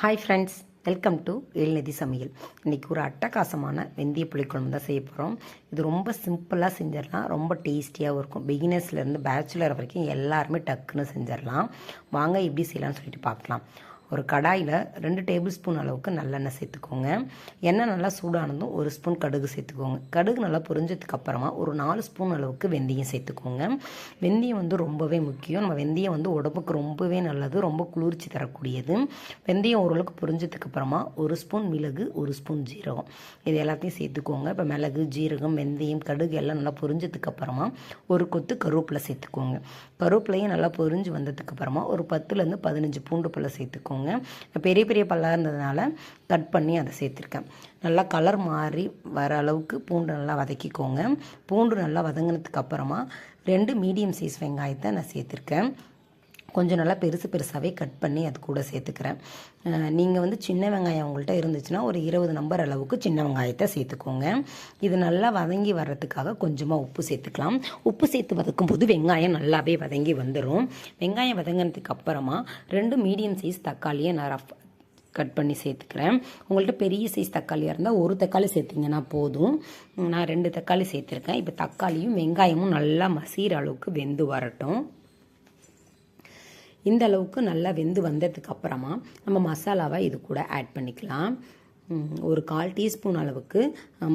Hi friends welcome to Ezhunidhi சமையல் இன்றைக்கி ஒரு அட்டகாசமான வெந்தய புளிக்குழம்பு தான் செய்ய போகிறோம் இது ரொம்ப சிம்பிளாக செஞ்சிடலாம். ரொம்ப டேஸ்டியாகவும் இருக்கும். பிகினர்ஸ்லேருந்து பேச்சுலர் வரைக்கும் எல்லாருமே டக்குன்னு செஞ்சிடலாம். வாங்க எப்படி செய்யலாம்னு சொல்லிட்டு பார்க்கலாம். ஒரு கடாயில் ரெண்டு டேபிள் ஸ்பூன் அளவுக்கு நல்லெண்ணெய் சேர்த்துக்கோங்க. எண்ணெய் நல்லா சூடானதும் ஒரு ஸ்பூன் கடுகு சேர்த்துக்கோங்க. கடுகு நல்லா பொரிஞ்சதுக்கு அப்புறமா ஒரு நாலு ஸ்பூன் அளவுக்கு வெந்தயம் சேர்த்துக்கோங்க. வெந்தயம் வந்து ரொம்பவே முக்கியம். நம்ம வெந்தயம் வந்து உடம்புக்கு ரொம்பவே நல்லது ரொம்ப குளிர்ச்சி தரக்கூடியது. வெந்தயம் ஓரளவுக்கு பொரிஞ்சதுக்கு அப்புறமா ஒரு ஸ்பூன் மிளகு ஒரு ஸ்பூன் ஜீரகம். இது எல்லாத்தையும் சேர்த்துக்கோங்க. இப்போ மிளகு ஜீரகம் வெந்தயம் கடுகு எல்லாம் நல்லா பொரிஞ்சதுக்கு அப்புறமா ஒரு கொத்து கருவேப்பிலை சேர்த்துக்கோங்க. கருவேப்பிலையும் நல்லா பொரிஞ்சு வந்ததுக்கு அப்புறமா ஒரு பத்துலேருந்து பதினஞ்சு பூண்டு பழம் சேர்த்துக்கோங்க. சேர்த்துக்கோங்க பெரிய பெரிய பல்லாக இருந்ததுனால கட் பண்ணி அதை சேர்த்துருக்கேன். நல்லா கலர் மாறி வர அளவுக்கு பூண்டு நல்லா வதக்கிக்கோங்க. பூண்டு நல்லா வதங்கினதுக்கு அப்புறமா ரெண்டு மீடியம் சைஸ் வெங்காயத்தை நான் சேர்த்துருக்கேன். கொஞ்சம் நல்லா பெருசு பெருசாகவே கட் பண்ணி அது கூட சேர்த்துக்கிறேன். நீங்கள் வந்து சின்ன வெங்காயம் உங்கள்கிட்ட இருந்துச்சுன்னா ஒரு இருபது நம்பர் அளவுக்கு சின்ன வெங்காயத்தை சேர்த்துக்கோங்க. இது நல்லா வதங்கி வர்றதுக்காக கொஞ்சமாக உப்பு சேர்த்துக்கலாம். உப்பு சேர்த்து வதக்கும் போது வெங்காயம் நல்லாவே வதங்கி வந்துடும் வெங்காயம் வதங்கினதுக்கு அப்புறமா ரெண்டு மீடியம் சைஸ் தக்காளியை நான் ரஃப் கட் பண்ணி சேர்த்துக்கிறேன். உங்கள்கிட்ட பெரிய சைஸ் தக்காளியாக இருந்தால் ஒரு தக்காளி சேர்த்திங்கன்னா போதும். நான் ரெண்டு தக்காளி சேர்த்துருக்கேன். இப்போ தக்காளியும் வெங்காயமும் நல்லா மசீர அளவுக்கு வெந்து வரட்டும். இந்த அளவுக்கு நல்லா வெந்து வந்ததுக்கு அப்புறமா நம்ம மசாலாவை இது கூட ஆட் பண்ணிக்கலாம். ஒரு கால் டீஸ்பூன் அளவுக்கு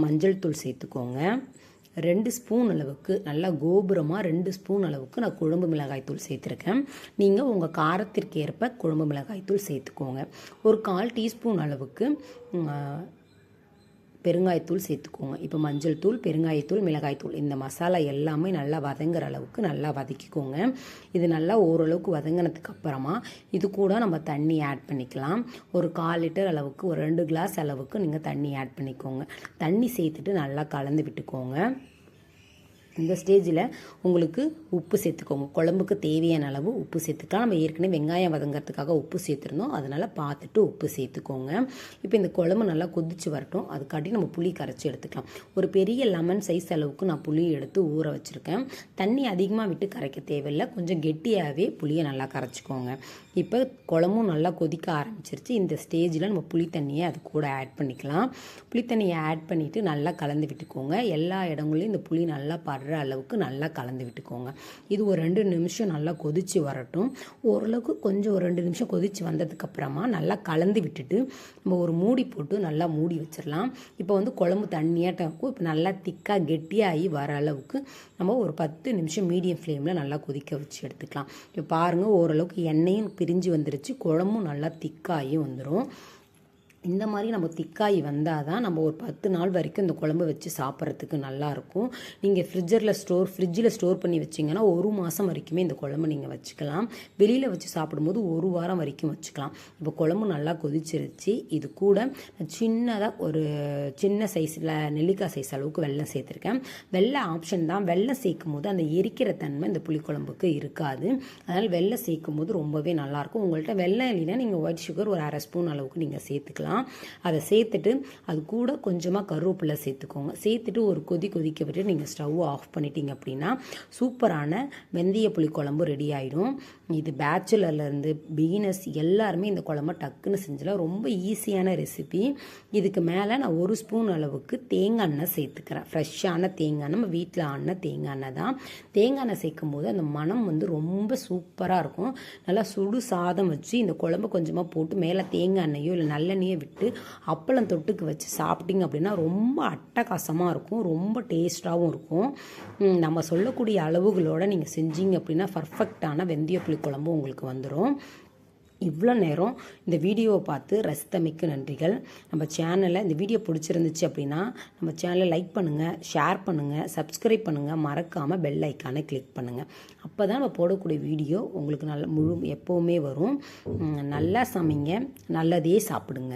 மஞ்சள் தூள் சேர்த்துக்கோங்க. ரெண்டு ஸ்பூன் அளவுக்கு நல்லா கோபுரமாக ரெண்டு ஸ்பூன் அளவுக்கு நான் குழம்பு மிளகாய் தூள் சேர்த்துருக்கேன். நீங்கள் உங்கள் காரத்திற்கு ஏற்ப குழம்பு மிளகாய் தூள் சேர்த்துக்கோங்க. ஒரு கால் டீஸ்பூன் அளவுக்கு பெருங்காயத்தூள் சேர்த்துக்கோங்க. இப்போ மஞ்சள் தூள் பெருங்காயத்தூள் மிளகாய்த்தூள் இந்த மசாலா எல்லாமே நல்லா வதங்குற அளவுக்கு நல்லா வதக்கிக்கோங்க. இது நல்லா ஓரளவுக்கு வதங்கினதுக்கு அப்புறமா இது கூட நம்ம தண்ணி ஆட் பண்ணிக்கலாம். ஒரு கால் லிட்டர் அளவுக்கு ஒரு ரெண்டு கிளாஸ் அளவுக்கு நீங்கள் தண்ணி ஆட் பண்ணிக்கோங்க. தண்ணி சேர்த்துட்டு நல்லா கலந்து விட்டுக்கோங்க. இந்த ஸ்டேஜில் உங்களுக்கு உப்பு சேர்த்துக்கோங்க. குழம்புக்கு தேவையான அளவு உப்பு சேர்த்துக்கலாம். நம்ம ஏற்கனவே வெங்காயம் வதங்கிறதுக்காக உப்பு சேர்த்துருந்தோம். அதனால் பார்த்துட்டு உப்பு சேர்த்துக்கோங்க. இப்போ இந்த குழம்பு நல்லா கொதிச்சு வரட்டும். அதுக்காட்டி நம்ம புளி கரைச்சி எடுத்துக்கலாம். ஒரு பெரிய லெமன் சைஸ் அளவுக்கு நான் புளி எடுத்து ஊற வச்சுருக்கேன். தண்ணி அதிகமாக விட்டு கரைக்க தேவையில்லை. கொஞ்சம் கெட்டியாகவே புளியை நல்லா கரைச்சிக்கோங்க. இப்போ குழம்பும் நல்லா கொதிக்க ஆரம்பிச்சிருச்சு. இந்த ஸ்டேஜில் நம்ம புளி தண்ணியை அது கூட ஆட் பண்ணிக்கலாம். புளி தண்ணியை ஆட் பண்ணிவிட்டு நல்லா கலந்து விட்டுக்கோங்க. எல்லா இடங்களையும் இந்த புளி நல்லா படுற அளவுக்கு நல்லா கலந்து விட்டுக்கோங்க. இது ஒரு ரெண்டு நிமிஷம் நல்லா கொதித்து வரட்டும். ஓரளவுக்கு கொஞ்சம் ஒரு ரெண்டு நிமிஷம் கொதித்து வந்ததுக்கப்புறமா நல்லா கலந்து விட்டுட்டு நம்ம ஒரு மூடி போட்டு நல்லா மூடி வச்சிடலாம். இப்போ வந்து குழம்பு தண்ணியாட்டம் இருக்கும். இப்போ நல்லா திக்காக கெட்டியாகி வர அளவுக்கு நம்ம ஒரு பத்து நிமிஷம் மீடியம் ஃப்ளேமில் நல்லா கொதிக்க வச்சு எடுத்துக்கலாம். இப்போ பாருங்கள் ஓரளவுக்கு எண்ணெயும் பிரிஞ்சு வந்துருச்சு. குழம்பும் நல்லா திக்காகி வந்துடும் இந்த மாதிரி நம்ம திக்காய் வந்தால் தான் நம்ம ஒரு பத்து நாள் வரைக்கும் இந்த குழம்பு வச்சு சாப்பிட்றதுக்கு நல்லாயிருக்கும். நீங்கள் ஃப்ரிட்ஜரில் ஸ்டோர் ஃப்ரிட்ஜில் ஸ்டோர் பண்ணி வச்சிங்கன்னா ஒரு மாதம் வரைக்குமே இந்த குழம்பு நீங்கள் வச்சுக்கலாம். வெளியில் வச்சு சாப்பிடும்போது ஒரு வாரம் வரைக்கும் வச்சுக்கலாம். இப்போ குழம்பு நல்லா கொதிச்சிருச்சு. இது கூட சின்னதாக ஒரு சின்ன சைஸில் நெல்லிக்காய் சைஸ் அளவுக்கு வெள்ளம் சேர்த்துருக்கேன். வெள்ளை ஆப்ஷன் தான். வெள்ளம் சேர்க்கும் போது அந்த எரிக்கிற தன்மை இந்த புளிக்குழம்புக்கு இருக்காது. அதனால் வெள்ளம் சேர்க்கும் போது ரொம்பவே நல்லாயிருக்கும். உங்கள்கிட்ட வெள்ளம் இல்லைன்னா நீங்கள் ஒயிட் சுகர் ஒரு அரை ஸ்பூன் அளவுக்கு நீங்கள் சேர்த்துக்கலாம். சேர்த்துக்கலாம் அதை சேர்த்துட்டு அது கூட கொஞ்சமாக கருவேப்பிலை சேர்த்துக்கோங்க. சேர்த்துட்டு ஒரு கொதி கொதிக்க விட்டு நீங்கள் ஸ்டவ் ஆஃப் பண்ணிட்டீங்க அப்படின்னா சூப்பரான வெந்தய புளி குழம்பு ரெடி ஆகிடும் இது பேச்சுலர்லேருந்து பிகினர்ஸ் எல்லாருமே இந்த குழம்ப டக்குன்னு செஞ்சலாம் ரொம்ப ஈஸியான ரெசிபி இதுக்கு மேலே நான் ஒரு ஸ்பூன் அளவுக்கு தேங்காய் எண்ணெய் சேர்த்துக்கிறேன். ஃப்ரெஷ்ஷான தேங்காய் நம்ம வீட்டில் ஆன தேங்காய் எண்ணெய் தான். தேங்காய் எண்ணெய் சேர்க்கும் போது அந்த மனம் வந்து ரொம்ப சூப்பராக இருக்கும். நல்லா சுடு சாதம் வச்சு இந்த குழம்பு கொஞ்சமாக போட்டு மேலே தேங்காய் எண்ணெயோ இல்லை நல்லெண்ணெயோ விட்டு அப்பளம் தொட்டுக்கு வச்சு சாப்பிட்டீங்க அப்படின்னா ரொம்ப அட்டகாசமாக இருக்கும். ரொம்ப டேஸ்ட்டாகவும் இருக்கும். நம்ம சொல்லக்கூடிய அளவுகளோடு நீங்கள் செஞ்சீங்க அப்படின்னா பர்ஃபெக்டான வெந்தய புளி குழம்பு உங்களுக்கு வந்துடும் இவ்வளோ நேரம் இந்த வீடியோவை பார்த்து ரசித்தமைக்கு நன்றிகள். நம்ம சேனலை இந்த வீடியோ பிடிச்சிருந்துச்சு அப்படின்னா நம்ம சேனலை லைக் பண்ணுங்கள் ஷேர் பண்ணுங்கள் சப்ஸ்கிரைப் பண்ணுங்கள் மறக்காமல் பெல் ஐக்கானை கிளிக் பண்ணுங்கள் அப்போ தான் நம்ம போடக்கூடிய வீடியோ உங்களுக்கு நல்ல முழு எப்போவுமே வரும். நல்லா சமைங்க நல்லதே சாப்பிடுங்க.